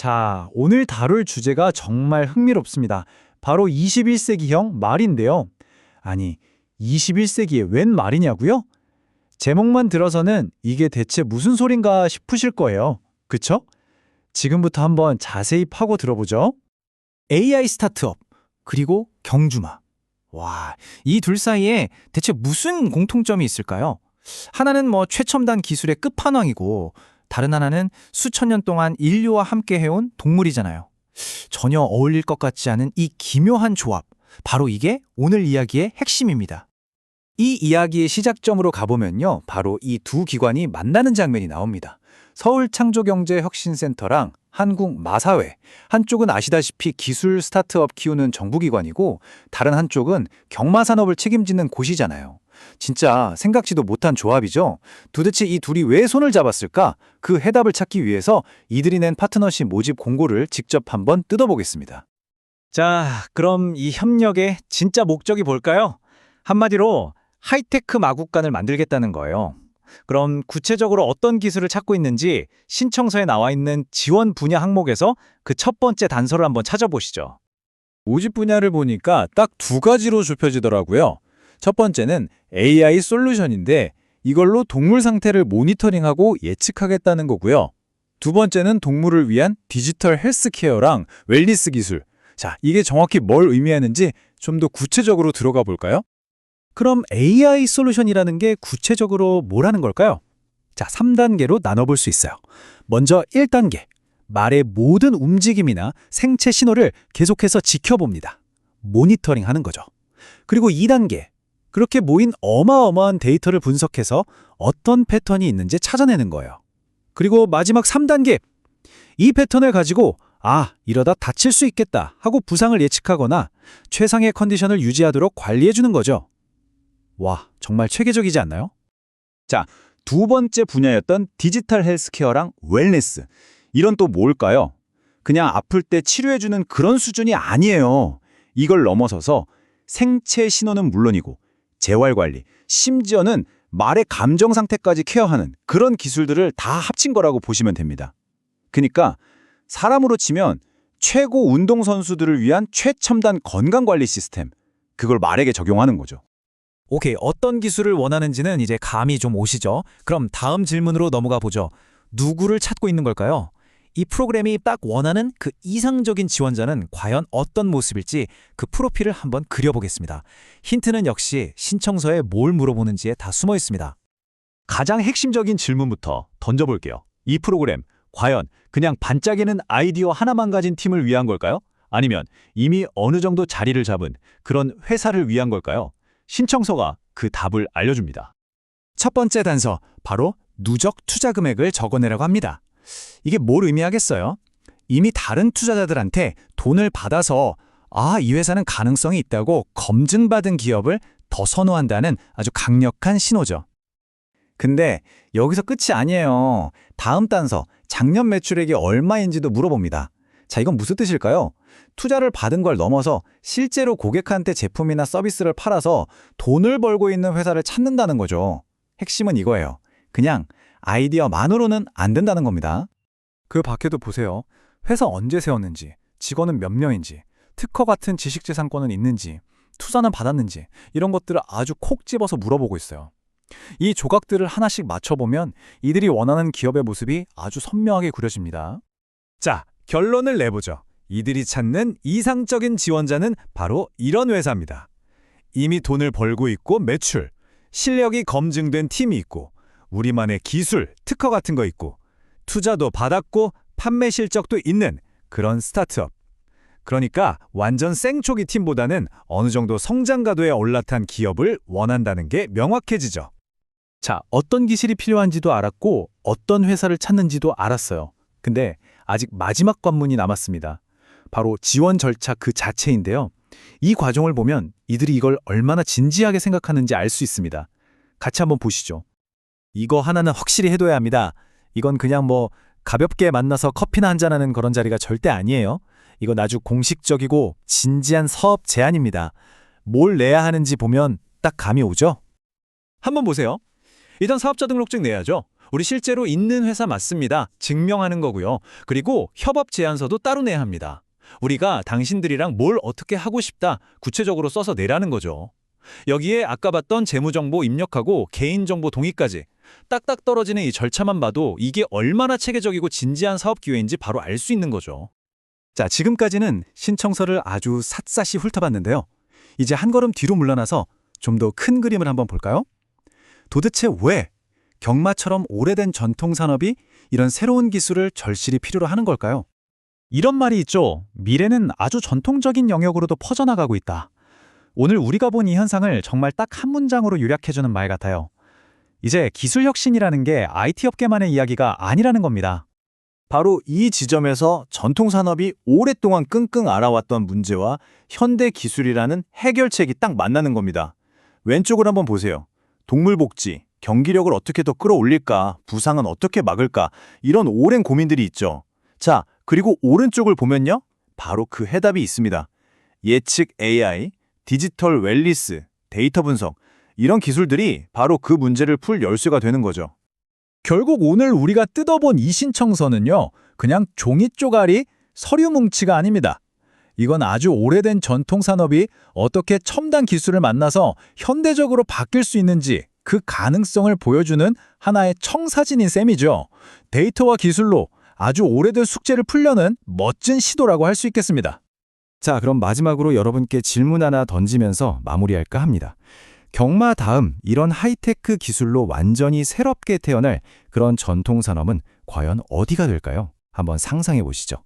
자, 오늘 다룰 주제가 정말 흥미롭습니다. 바로 21세기형 말인데요. 아니, 21세기에 웬 말이냐고요? 제목만 들어서는 이게 대체 무슨 소린가 싶으실 거예요. 그쵸? 지금부터 한번 자세히 파고 들어보죠. AI 스타트업, 그리고 경주마. 와, 이 둘 사이에 대체 무슨 공통점이 있을까요? 하나는 뭐 최첨단 기술의 끝판왕이고, 다른 하나는 수천 년 동안 인류와 함께 해온 동물이잖아요. 전혀 어울릴 것 같지 않은 이 기묘한 조합. 바로 이게 오늘 이야기의 핵심입니다. 이 이야기의 시작점으로 가보면요. 바로 이 두 기관이 만나는 장면이 나옵니다. 서울창조경제혁신센터랑 한국 마사회. 한쪽은 아시다시피 기술 스타트업 키우는 정부기관이고 다른 한쪽은 경마 산업을 책임지는 곳이잖아요. 진짜 생각지도 못한 조합이죠. 도대체 이 둘이 왜 손을 잡았을까? 그 해답을 찾기 위해서 이들이 낸 파트너십 모집 공고를 직접 한번 뜯어보겠습니다. 자, 그럼 이 협력의 진짜 목적이 뭘까요? 한마디로 하이테크 마국간을 만들겠다는 거예요. 그럼 구체적으로 어떤 기술을 찾고 있는지 신청서에 나와 있는 지원 분야 항목에서 그 첫 번째 단서를 한번 찾아보시죠. 모집 분야를 보니까 딱 두 가지로 좁혀지더라고요. 첫 번째는 AI 솔루션인데 이걸로 동물 상태를 모니터링하고 예측하겠다는 거고요. 두 번째는 동물을 위한 디지털 헬스케어랑 웰니스 기술. 자, 이게 정확히 뭘 의미하는지 좀 더 구체적으로 들어가 볼까요? 그럼 AI 솔루션이라는 게 구체적으로 뭐라는 걸까요? 자, 3단계로 나눠볼 수 있어요. 먼저 1단계. 말의 모든 움직임이나 생체 신호를 계속해서 지켜봅니다. 모니터링 하는 거죠. 그리고 2단계. 그렇게 모인 어마어마한 데이터를 분석해서 어떤 패턴이 있는지 찾아내는 거예요. 그리고 마지막 3단계. 이 패턴을 가지고 아, 이러다 다칠 수 있겠다 하고 부상을 예측하거나 최상의 컨디션을 유지하도록 관리해주는 거죠. 와, 정말 체계적이지 않나요? 자, 두 번째 분야였던 디지털 헬스케어랑 웰네스. 이런 또 뭘까요? 그냥 아플 때 치료해주는 그런 수준이 아니에요. 이걸 넘어서서 생체 신호는 물론이고 재활관리, 심지어는 말의 감정 상태까지 케어하는 그런 기술들을 다 합친 거라고 보시면 됩니다. 그러니까 사람으로 치면 최고 운동선수들을 위한 최첨단 건강관리 시스템, 그걸 말에게 적용하는 거죠. 오케이, 어떤 기술을 원하는지는 이제 감이 좀 오시죠? 그럼 다음 질문으로 넘어가 보죠. 누구를 찾고 있는 걸까요? 이 프로그램이 딱 원하는 그 이상적인 지원자는 과연 어떤 모습일지 그 프로필을 한번 그려보겠습니다. 힌트는 역시 신청서에 뭘 물어보는지에 다 숨어 있습니다. 가장 핵심적인 질문부터 던져볼게요. 이 프로그램, 과연 그냥 반짝이는 아이디어 하나만 가진 팀을 위한 걸까요? 아니면 이미 어느 정도 자리를 잡은 그런 회사를 위한 걸까요? 신청서가 그 답을 알려줍니다. 첫 번째 단서, 바로 누적 투자 금액을 적어내라고 합니다. 이게 뭘 의미하겠어요? 이미 다른 투자자들한테 돈을 받아서 아, 이 회사는 가능성이 있다고 검증받은 기업을 더 선호한다는 아주 강력한 신호죠. 근데 여기서 끝이 아니에요. 다음 단서, 작년 매출액이 얼마인지도 물어봅니다. 자, 이건 무슨 뜻일까요? 투자를 받은 걸 넘어서 실제로 고객한테 제품이나 서비스를 팔아서 돈을 벌고 있는 회사를 찾는다는 거죠. 핵심은 이거예요. 그냥 아이디어만으로는 안 된다는 겁니다. 그 밖에도 보세요. 회사 언제 세웠는지, 직원은 몇 명인지, 특허 같은 지식재산권은 있는지, 투자는 받았는지 이런 것들을 아주 콕 집어서 물어보고 있어요. 이 조각들을 하나씩 맞춰보면 이들이 원하는 기업의 모습이 아주 선명하게 그려집니다. 자, 결론을 내보죠. 이들이 찾는 이상적인 지원자는 바로 이런 회사입니다. 이미 돈을 벌고 있고 매출, 실력이 검증된 팀이 있고 우리만의 기술, 특허 같은 거 있고 투자도 받았고 판매 실적도 있는 그런 스타트업. 그러니까 완전 생초기 팀보다는 어느 정도 성장 가도에 올라탄 기업을 원한다는 게 명확해지죠. 자, 어떤 기술이 필요한지도 알았고 어떤 회사를 찾는지도 알았어요. 근데 아직 마지막 관문이 남았습니다. 바로 지원 절차 그 자체인데요. 이 과정을 보면 이들이 이걸 얼마나 진지하게 생각하는지 알 수 있습니다. 같이 한번 보시죠. 이거 하나는 확실히 해둬야 합니다. 이건 그냥 뭐 가볍게 만나서 커피나 한잔하는 그런 자리가 절대 아니에요. 이건 아주 공식적이고 진지한 사업 제안입니다. 뭘 내야 하는지 보면 딱 감이 오죠? 한번 보세요. 일단 사업자 등록증 내야죠. 우리 실제로 있는 회사 맞습니다. 증명하는 거고요. 그리고 협업 제안서도 따로 내야 합니다. 우리가 당신들이랑 뭘 어떻게 하고 싶다 구체적으로 써서 내라는 거죠. 여기에 아까 봤던 재무정보 입력하고 개인정보 동의까지 딱딱 떨어지는 이 절차만 봐도 이게 얼마나 체계적이고 진지한 사업 기회인지 바로 알 수 있는 거죠. 자, 지금까지는 신청서를 아주 샅샅이 훑어봤는데요. 이제 한 걸음 뒤로 물러나서 좀 더 큰 그림을 한번 볼까요? 도대체 왜 경마처럼 오래된 전통 산업이 이런 새로운 기술을 절실히 필요로 하는 걸까요? 이런 말이 있죠. 미래는 아주 전통적인 영역으로도 퍼져나가고 있다. 오늘 우리가 본 이 현상을 정말 딱 한 문장으로 요약해주는 말 같아요. 이제 기술 혁신이라는 게 IT 업계만의 이야기가 아니라는 겁니다. 바로 이 지점에서 전통 산업이 오랫동안 끙끙 앓아왔던 문제와 현대 기술이라는 해결책이 딱 만나는 겁니다. 왼쪽을 한번 보세요. 동물 복지, 경기력을 어떻게 더 끌어올릴까, 부상은 어떻게 막을까, 이런 오랜 고민들이 있죠. 자, 그리고 오른쪽을 보면요. 바로 그 해답이 있습니다. 예측 AI, 디지털 웰리스, 데이터 분석, 이런 기술들이 바로 그 문제를 풀 열쇠가 되는 거죠. 결국 오늘 우리가 뜯어본 이 신청서는요, 그냥 종이 쪼가리, 서류 뭉치가 아닙니다. 이건 아주 오래된 전통 산업이 어떻게 첨단 기술을 만나서 현대적으로 바뀔 수 있는지 그 가능성을 보여주는 하나의 청사진인 셈이죠. 데이터와 기술로 아주 오래된 숙제를 풀려는 멋진 시도라고 할 수 있겠습니다. 자, 그럼 마지막으로 여러분께 질문 하나 던지면서 마무리할까 합니다. 경마 다음 이런 하이테크 기술로 완전히 새롭게 태어날 그런 전통 산업은 과연 어디가 될까요? 한번 상상해 보시죠.